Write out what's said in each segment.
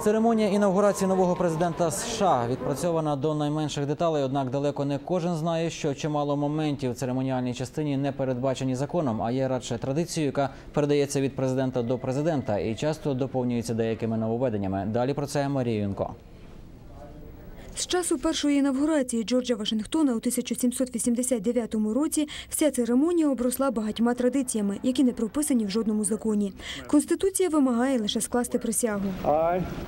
Церемонія інавгурації нового президента США відпрацьована до найменших деталей. Однак далеко не кожен знає, що чимало моментів в церемоніальній частині не передбачені законом, а є радше традицією, яка передається від президента до президента і часто доповнюється деякими нововведеннями. Далі про це Марія Юнко. З часу першої інавгурації Джорджа Вашингтона у 1789 році вся церемонія обросла багатьма традиціями, які не прописані в жодному законі. Конституція вимагає лише скласти присягу.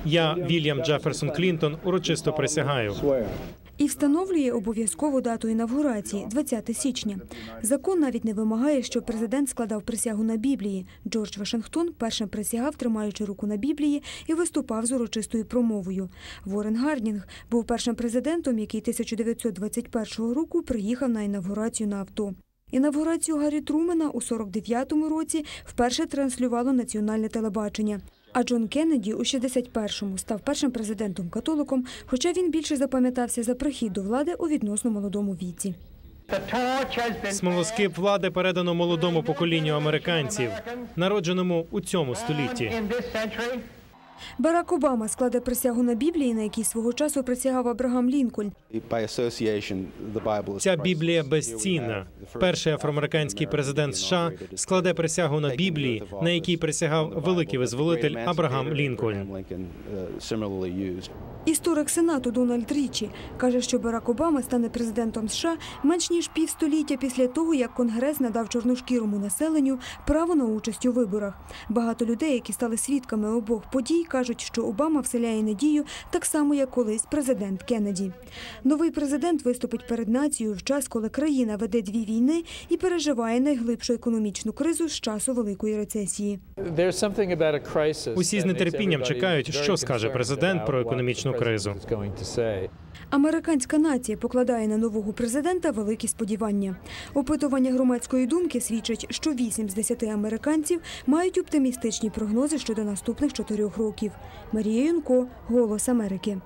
Я, Вільям Джеферсон Клінтон, урочисто присягаю. І встановлює обов'язкову дату інавгурації 20 січня. Закон навіть не вимагає, щоб президент складав присягу на Біблії. Джордж Вашингтон першим присягав, тримаючи руку на Біблії, і виступав з урочистою промовою. Ворен Гардінг був першим президентом, який 1921 року приїхав на інавгурацію на авто. Інавгурацію Гаррі Трумена у 49-му році вперше транслювало національне телебачення. А Джон Кеннеді у 61-му став першим президентом-католиком, хоча він більше запам'ятався за прихід до влади у відносно молодому віці. Смолоскип влади передано молодому поколінню американців, народженому у цьому столітті. Барак Обама складе присягу на Біблії, на якій свого часу присягав Абрагам Лінкольн. Ця Біблія безцінна. Перший афроамериканський президент США складе присягу на Біблії, на якій присягав великий визволитель Абрагам Лінкольн. Історик Сенату Дональд Річі каже, що Барак Обама стане президентом США менш ніж півстоліття після того, як Конгрес надав чорношкірому населенню право на участь у виборах. Багато людей, які стали свідками обох подій, кажуть, що Обама вселяє надію так само, як колись президент Кеннеді. Новий президент виступить перед нацією в час, коли країна веде дві війни і переживає найглибшу економічну кризу з часу Великої рецесії. Усі з нетерпінням чекають, що скаже президент про економічну кризу. Американська нація покладає на нового президента великі сподівання. Опитування громадської думки свідчать, що 8 з 10 американців мають оптимістичні прогнози щодо наступних чотирьох років. Марія Юнко, Голос Америки.